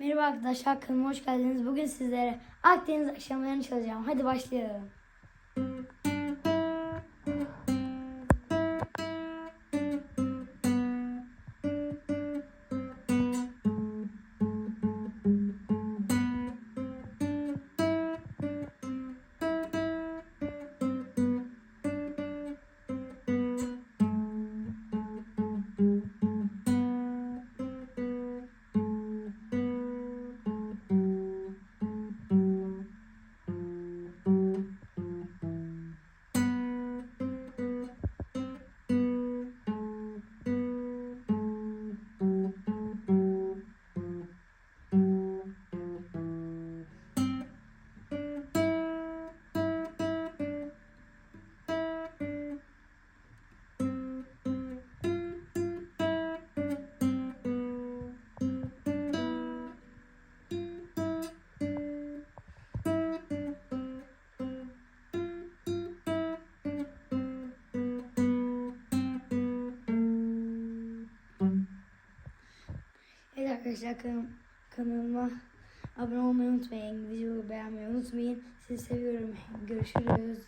Merhaba arkadaşlar kanalıma hoş geldiniz. Bugün sizlere Akdeniz akşamlarını çalacağım. Hadi başlayalım. Evet arkadaşlar kanım, kanalıma abone olmayı unutmayın. Videoyu beğenmeyi unutmayın. Sizi seviyorum. Görüşürüz.